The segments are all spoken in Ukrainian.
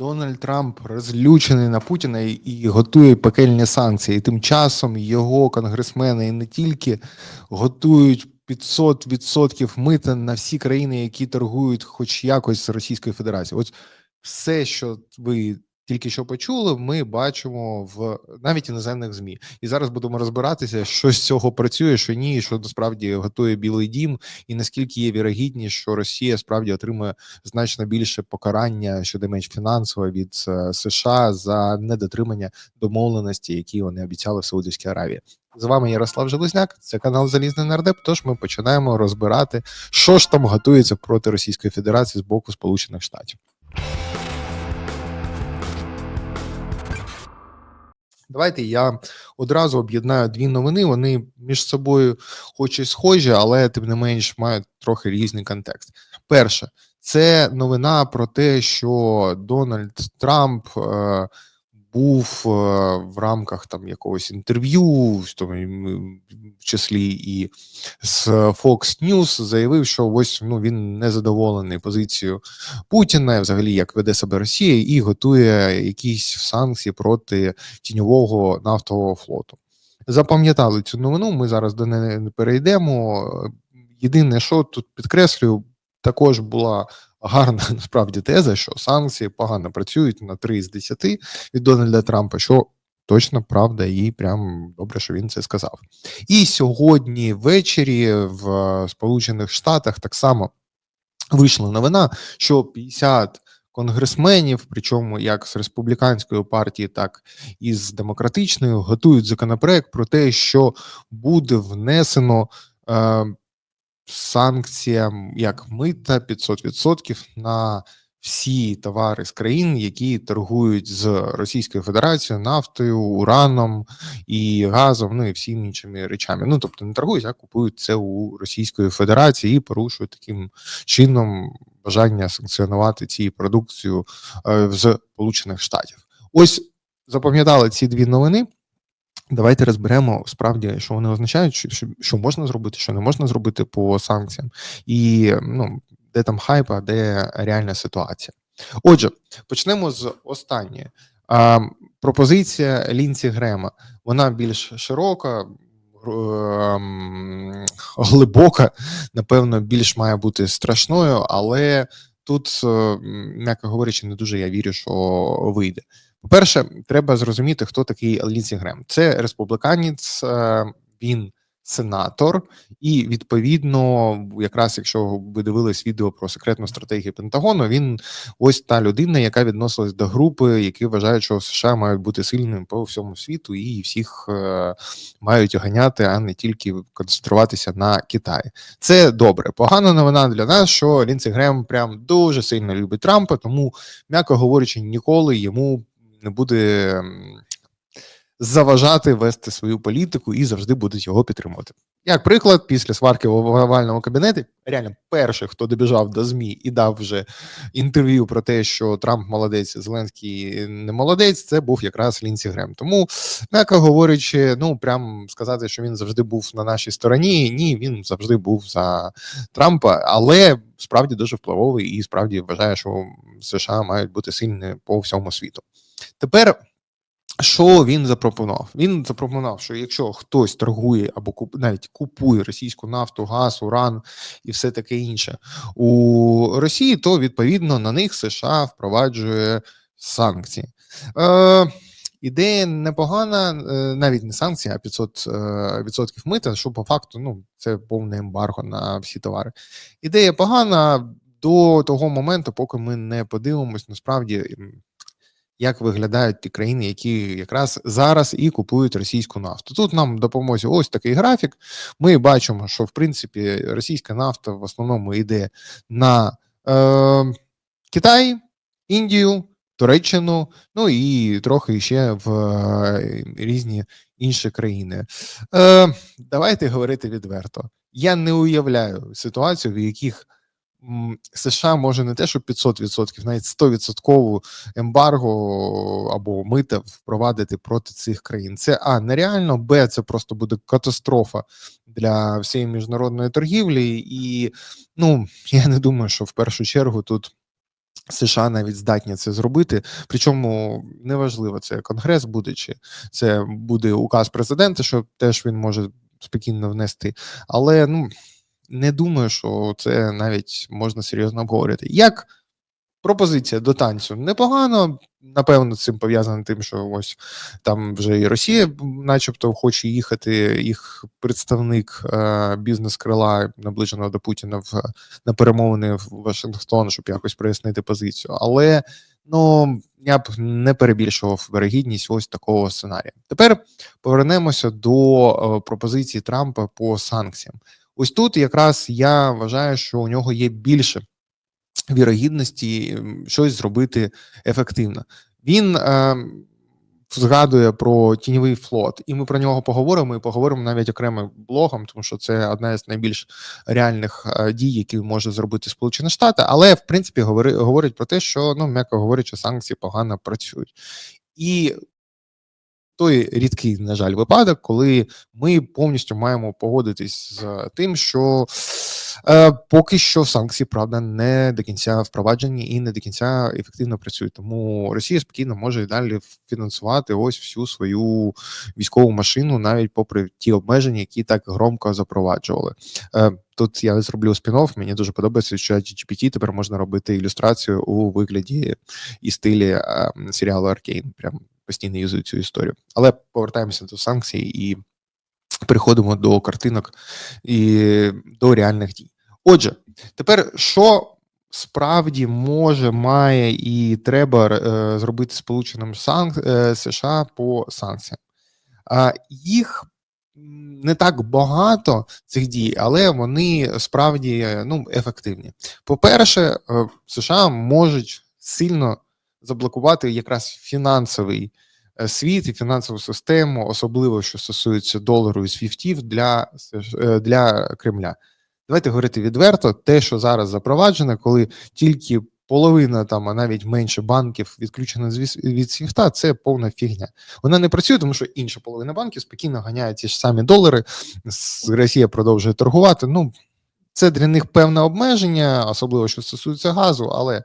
Дональд Трамп розлючений на Путіна і- готує пекельні санкції. І тим часом його конгресмени і не тільки готують 500% мита на всі країни, які торгують хоч якось з Російською Федерацією. Ось все, що ви тільки що почули, ми бачимо в навіть іноземних змі. І зараз будемо розбиратися, що з цього працює, що ні, що насправді готує Білий Дім, і наскільки є вірогідність, що Росія справді отримує значно більше покарання щодо фінансове від е, США за недотримання домовленості, які вони обіцяли в Саудівській Аравії. З вами Ярослав Железняк, це канал Залізний Нардеп. Тож ми починаємо розбирати, що ж там готується проти Російської Федерації з боку Сполучених Штатів. Давайте я одразу об'єднаю дві новини. Вони між собою, хоч і схожі, але тим не менш мають трохи різний контекст. Перше, це новина про те, що Дональд Трамп е, був е, в рамках там якогось інтерв'ю, в числі і з Fox News, заявив, що ось ну він не задоволений позицією Путіна, взагалі як веде себе Росія, і готує якісь санкції проти тіньового нафтового флоту. Запам'ятали цю новину. Ми зараз до неї не перейдемо. Єдине, що тут підкреслюю, також була гарна насправді теза, що санкції погано працюють на 3 з 10 від Дональда Трампа. що Точно правда, і прям добре, що він це сказав. І сьогодні ввечері в Сполучених Штатах так само вийшла новина, що 50 конгресменів, причому як з республіканської партії, так і з демократичної, готують законопроект про те, що буде внесено е, санкціям як мита 500% на всі товари з країн, які торгують з Російською Федерацією нафтою, ураном і газом, ну і всіми іншими речами. Ну тобто не торгують, а купують це у Російської Федерації і порушують таким чином бажання санкціонувати ці продукцію е, з Сполучених Штатів. Ось запам'ятали ці дві новини. Давайте розберемо справді, що вони означають, що, що, можна зробити, що не можна зробити по санкціям, і ну де там хайп, а де реальна ситуація. Отже, почнемо з останньої. Пропозиція Лінці Грема. Вона більш широка, ем, глибока, напевно, більш має бути страшною, але тут, е, м'яко говорячи, не дуже я вірю, що вийде. По-перше, треба зрозуміти, хто такий Лінсі Грем. Це республіканець, е, він сенатор, і відповідно, якраз якщо ви дивились відео про секретну стратегію Пентагону, він ось та людина, яка відносилась до групи, які вважають, що США мають бути сильними по всьому світу, і всіх е, мають ганяти, а не тільки концентруватися на Китаї. Це добре. Погана новина для нас, що Лінсі Грем прям дуже сильно любить Трампа, тому, м'яко говорячи, ніколи йому не буде заважати вести свою політику і завжди будуть його підтримувати. Як приклад, після сварки в овальному кабінеті, реально перший, хто добіжав до змі і дав вже інтерв'ю про те, що Трамп молодець, Зеленський не молодець, це був якраз Лінсі Грем. Тому, м'яко говорячи, ну прям сказати, що він завжди був на нашій стороні. Ні, він завжди був за Трампа, але справді дуже впливовий і справді вважає, що США мають бути сильні по всьому світу. Тепер. Що він запропонував? Він запропонував, що якщо хтось торгує або куп, навіть купує російську нафту, газ, уран і все таке інше у Росії, то відповідно на них США впроваджує санкції. Е, Ідея непогана, е, навіть не санкції, а 500 е, відсотків мита, що по факту ну, це повне ембарго на всі товари. Ідея погана до того моменту, поки ми не подивимось насправді як виглядають ті країни, які якраз зараз і купують російську нафту. Тут нам допоможе ось такий графік. Ми бачимо, що в принципі російська нафта в основному йде на е, Китай, Індію, Туреччину, ну і трохи ще в е, різні інші країни. Е, Давайте говорити відверто. Я не уявляю ситуацію, в яких США може не те, що 500%, навіть 100% ембарго або мита впровадити проти цих країн. Це а нереально, б це просто буде катастрофа для всієї міжнародної торгівлі, і ну я не думаю, що в першу чергу тут США навіть здатні це зробити. Причому неважливо, це конгрес буде чи це буде указ президента, що теж він може спокійно внести. Але ну не думаю, що це навіть можна серйозно обговорити. Як пропозиція до танцю непогано. Напевно, цим пов'язано тим, що ось там вже і Росія, начебто, хоче їхати. Їх представник е, бізнес-крила, наближеного до Путіна в на перемовини в Вашингтон, щоб якось прояснити позицію. Але ну я б не перебільшував вирогідність ось такого сценарія. Тепер повернемося до е, пропозиції Трампа по санкціям. Ось тут якраз я вважаю, що у нього є більше вірогідності щось зробити ефективно. Він е, згадує про тіньовий флот, і ми про нього поговоримо. І поговоримо навіть окремим блогом, тому що це одна з найбільш реальних е, дій, які може зробити Сполучені Штати. Але в принципі говори, говорить про те, що ну м'яко говорячи, санкції погано працюють і той рідкий, на жаль, випадок, коли ми повністю маємо погодитись з тим, що е, поки що санкції, правда, не до кінця впроваджені і не до кінця ефективно працюють. Тому Росія спокійно може далі фінансувати ось всю свою військову машину, навіть попри ті обмеження, які так громко запроваджували. Е, Тут я зроблю спін-офф, Мені дуже подобається, що GPT тепер можна робити ілюстрацію у вигляді і стилі е, серіалу Аркейн. Прям постійно юзую цю історію. Але повертаємося до санкцій і переходимо до картинок і до реальних дій. Отже, тепер що справді може, має і треба е, зробити Сполученим санк... е, США по санкціям? А їх не так багато цих дій, але вони справді ну, ефективні. По-перше, е, США можуть сильно заблокувати якраз фінансовий е, світ і фінансову систему, особливо що стосується долару і свіфтів для, е, для Кремля. Давайте говорити відверто, те, що зараз запроваджено, коли тільки половина там, а навіть менше банків відключена від свіфта, це повна фігня. Вона не працює, тому що інша половина банків спокійно ганяє ті ж самі долари. Росія продовжує торгувати. Ну це для них певне обмеження, особливо що стосується газу, але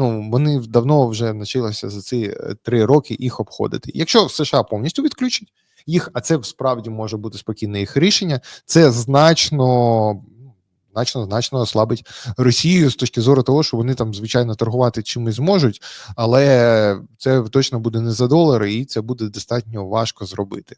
ну вони давно вже навчилися за ці е, три роки їх обходити. Якщо США повністю відключать їх, а це справді може бути спокійне їх рішення, це значно. Значно значно ослабить Росію з точки зору того, що вони там звичайно торгувати чимось зможуть, але це точно буде не за долари, і це буде достатньо важко зробити.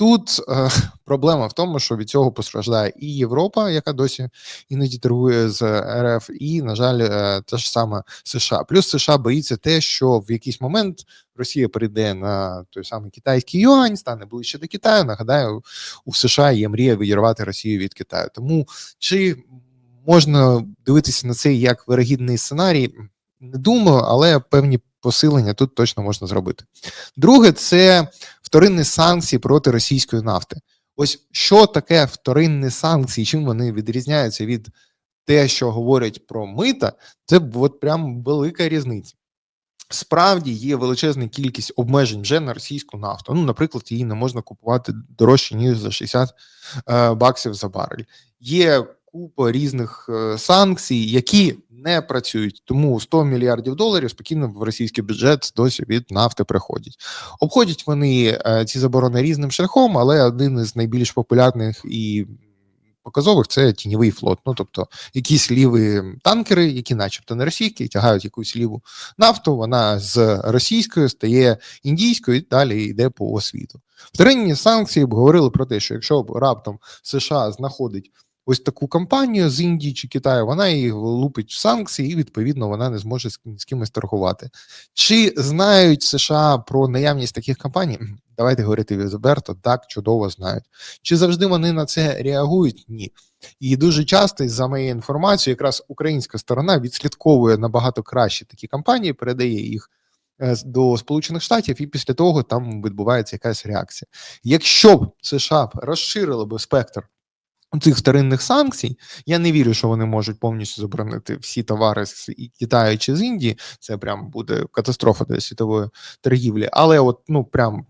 Тут е, проблема в тому, що від цього постраждає і Європа, яка досі іноді торгує з РФ, і, на жаль, е, те ж саме США. Плюс США боїться те, що в якийсь момент Росія прийде на той самий китайський юань, стане ближче до Китаю. Нагадаю, у США є мрія відірвати Росію від Китаю. Тому чи можна дивитися на це як вирогідний сценарій? Не думаю, але певні посилення тут точно можна зробити. Друге, це вторинні санкції проти російської нафти. Ось що таке вторинні санкції, чим вони відрізняються від те, що говорять про мита, це от прям велика різниця. Справді є величезна кількість обмежень вже на російську нафту. Ну, наприклад, її не можна купувати дорожче ніж за 60 е, баксів за барель. Є купа різних е, санкцій, які не працюють. Тому 100 мільярдів доларів спокійно в російський бюджет досі від нафти приходять. Обходять вони е, ці заборони різним шляхом, але один із найбільш популярних і показових це тіньовий флот. Ну тобто якісь ліві танкери, які, начебто, не російські, тягають якусь ліву нафту. Вона з російською стає індійською і далі йде по світу. Вторинні санкції б говорили про те, що якщо раптом США знаходить ось таку кампанію з Індії чи Китаю, вона її лупить в санкції, і відповідно вона не зможе з, кимось торгувати. Чи знають США про наявність таких кампаній? Давайте говорити відверто, так чудово знають. Чи завжди вони на це реагують? Ні. І дуже часто, за моєю інформацією, якраз українська сторона відслідковує набагато краще такі кампанії, передає їх. Е, до Сполучених Штатів, і після того там відбувається якась реакція. Якщо б США розширили би спектр цих вторинних санкцій, я не вірю, що вони можуть повністю заборонити всі товари з Китаю чи з Індії. Це прям буде катастрофа для світової торгівлі. Але от ну прям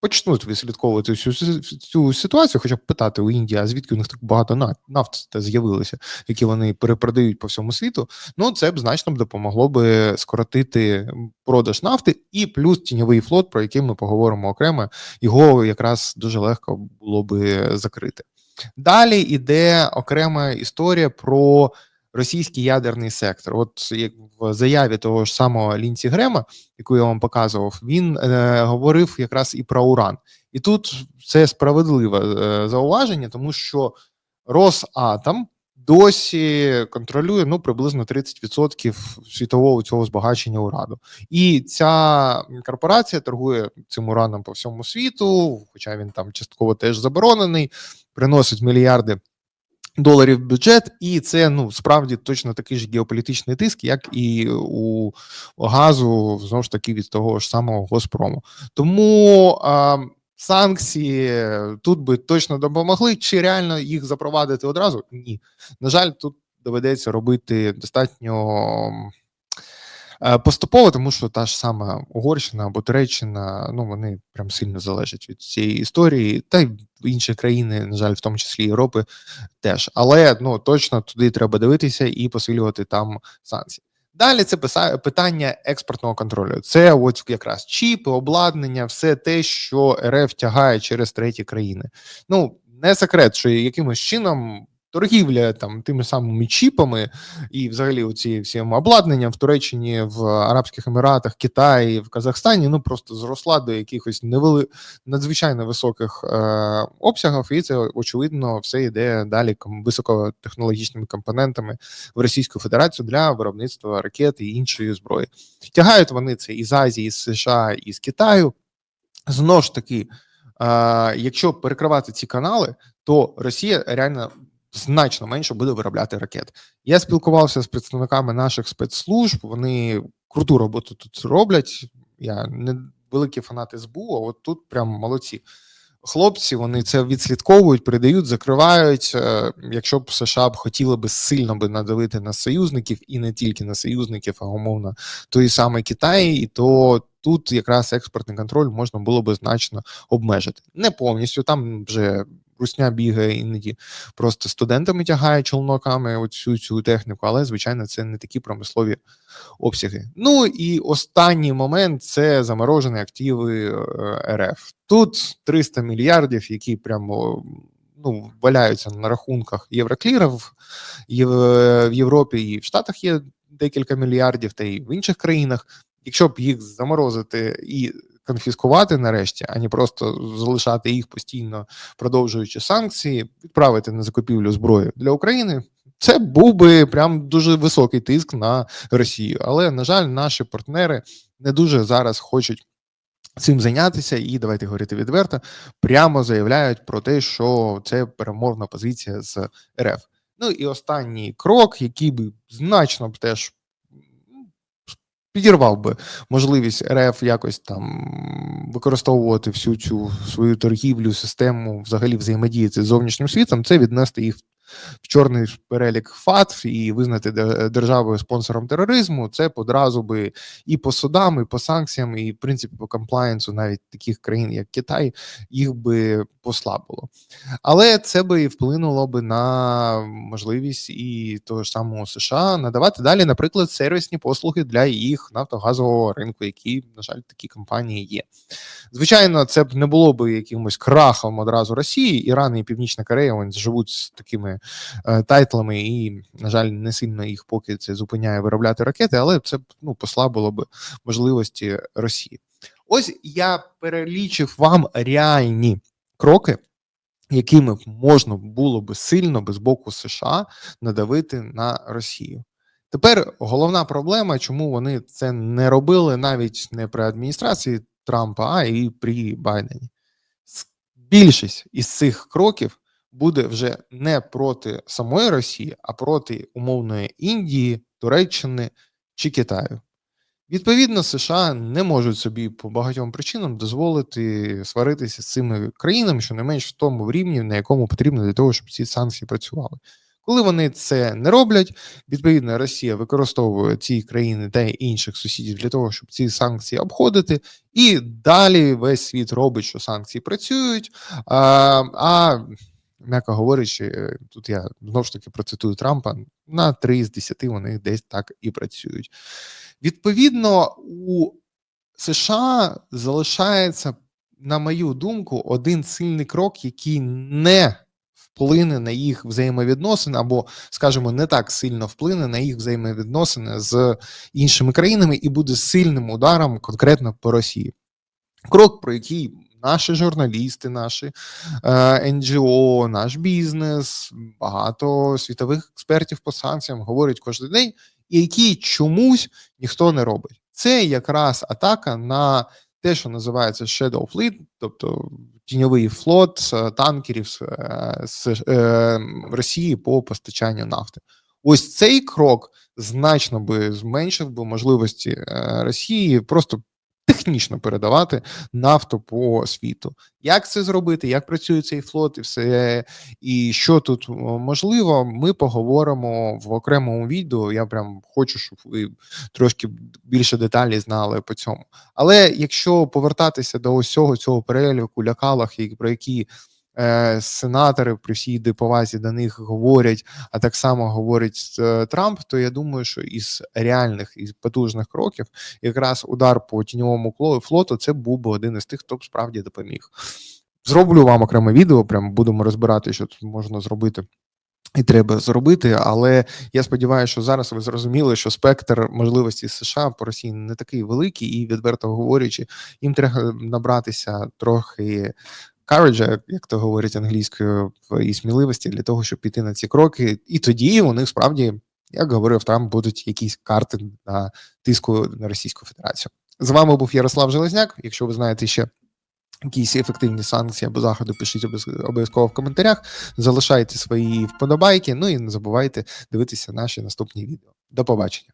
почнуть відслідковувати цю, цю ситуацію, хоча б питати у Індії, а звідки у них так багато на- нафт з'явилося, які вони перепродають по всьому світу. Ну це б значно б допомогло би скоротити продаж нафти, і плюс тіньовий флот, про який ми поговоримо окремо, його якраз дуже легко було би закрити. Далі йде окрема історія про російський ядерний сектор. От як в заяві того ж самого Лінці Грема, яку я вам показував, він е, говорив якраз і про уран. І тут це справедливе е, зауваження, тому що Росатом досі контролює ну приблизно 30% світового цього збагачення урану. І ця корпорація торгує цим ураном по всьому світу, хоча він там частково теж заборонений, приносить мільярди доларів бюджет, і це ну справді точно такий ж геополітичний тиск, як і у газу, знову ж таки, від того ж самого Госпрому. Тому санкції тут би точно допомогли. Чи реально їх запровадити одразу? Ні. На жаль, тут доведеться робити достатньо. Е, поступово, тому що та ж сама Угорщина або Туреччина, ну вони прям сильно залежать від цієї історії, та й інші країни, на жаль, в тому числі Європи, теж. Але ну точно туди треба дивитися і посилювати там санкції. Далі це питання експортного контролю. Це от якраз чіпи, обладнання, все те, що РФ тягає через треті країни. Ну не секрет, що якимось чином торгівля там тими самими чіпами і, взагалі, оці всім обладнанням в Туреччині, в Арабських Еміратах, Китаї, в Казахстані ну просто зросла до якихось невели надзвичайно високих е, обсягів, і це очевидно все йде далі високотехнологічними компонентами в Російську Федерацію для виробництва ракет і іншої зброї. Тягають вони це із Азії, з США і з Китаю. Знову ж таки, е, якщо перекривати ці канали, то Росія реально значно менше буде виробляти ракет. Я спілкувався з представниками наших спецслужб. Вони круту роботу тут роблять. Я не великий фанат СБУ, а от тут прям молодці. Хлопці вони це відслідковують, передають, закривають. Е, якщо б США б хотіли би сильно би надавити на союзників і не тільки на союзників, а умовно той самий Китай, то тут якраз експортний контроль можна було би значно обмежити. Не повністю там вже русня бігає іноді просто студентами тягає челноками оцю цю техніку, але звичайно це не такі промислові обсяги. Ну і останній момент це заморожені активи е, РФ. Тут 300 мільярдів, які прямо ну валяються на рахунках євроклірів в Європі і в Штатах є декілька мільярдів, та й в інших країнах. Якщо б їх заморозити і конфіскувати нарешті, а не просто залишати їх постійно продовжуючи санкції, відправити на закупівлю зброї для України. Це був би прям дуже високий тиск на Росію. Але на жаль, наші партнери не дуже зараз хочуть. Цим зайнятися, і давайте говорити відверто, прямо заявляють про те, що це перемовна позиція з РФ. Ну і останній крок, який би значно б теж підірвав би можливість РФ якось там використовувати всю цю свою торгівлю, систему, взагалі взаємодіяти з зовнішнім світом, це віднести їх в чорний перелік ФАТ і визнати державою спонсором тероризму, це одразу би і по судам, і по санкціям, і в принципі по комплаєнсу навіть таких країн, як Китай, їх би послабило. Але це би і вплинуло би на можливість і того ж самого США надавати далі, наприклад, сервісні послуги для їх нафтогазового ринку, які, на жаль, такі компанії є. Звичайно, це б не було б якимось крахом одразу Росії, Іран і Північна Корея вони живуть з такими е, тайтлами, і, на жаль, не сильно їх поки це зупиняє виробляти ракети, але це ну, послабило б можливості Росії. Ось я перелічив вам реальні кроки. Якими можна було би сильно без боку США надавити на Росію? Тепер головна проблема, чому вони це не робили навіть не при адміністрації Трампа, а і при Байдені. Більшість із цих кроків буде вже не проти самої Росії, а проти умовної Індії, Туреччини чи Китаю. Відповідно, США не можуть собі по багатьом причинам дозволити сваритися з цими країнами, що не менш в тому рівні, на якому потрібно для того, щоб ці санкції працювали. Коли вони це не роблять, відповідно Росія використовує ці країни та інших сусідів для того, щоб ці санкції обходити, і далі весь світ робить, що санкції працюють. А, а м'яко говорячи, тут я знову ж таки процитую Трампа: на 3 з 10 вони десь так і працюють. Відповідно, у США залишається, на мою думку, один сильний крок, який не вплине на їх взаємовідносини, або, скажімо, не так сильно вплине на їх взаємовідносини з іншими країнами і буде сильним ударом конкретно по Росії. Крок, про який наші журналісти, наші е, НГО, наш бізнес, багато світових експертів по санкціям говорять кожен день, які чомусь ніхто не робить. Це якраз атака на те, що називається Shadow Fleet, тобто тіньовий флот танкерів з, е, з е, Росії по постачанню нафти. Ось цей крок значно би зменшив би можливості Росії просто технічно передавати нафту по світу. Як це зробити? Як працює цей флот, і все і що тут можливо, ми поговоримо в окремому відео. Я прям хочу, щоб ви трошки більше деталі знали по цьому. Але якщо повертатися до ось цього цього переліку лякалах, про які е, сенатори при всій йди повазі до них говорять, а так само говорить е, Трамп, то я думаю, що із реальних і потужних кроків якраз удар по тіньовому флоту це був би один із тих, хто б справді допоміг. Зроблю вам окреме відео, прям будемо розбирати, що тут можна зробити. І треба зробити, але я сподіваюся, що зараз ви зрозуміли, що спектр можливостей США по Росії не такий великий, і відверто говорячи, їм треба набратися трохи courage, як то говорять англійською, і сміливості для того, щоб піти на ці кроки. І тоді у них справді, як говорив Трамп, будуть якісь карти на тиску на Російську Федерацію. З вами був Ярослав Железняк. Якщо ви знаєте ще якісь ефективні санкції або заходи, пишіть обов'яз- обов'язково в коментарях. Залишайте свої вподобайки. Ну і не забувайте дивитися наші наступні відео. До побачення.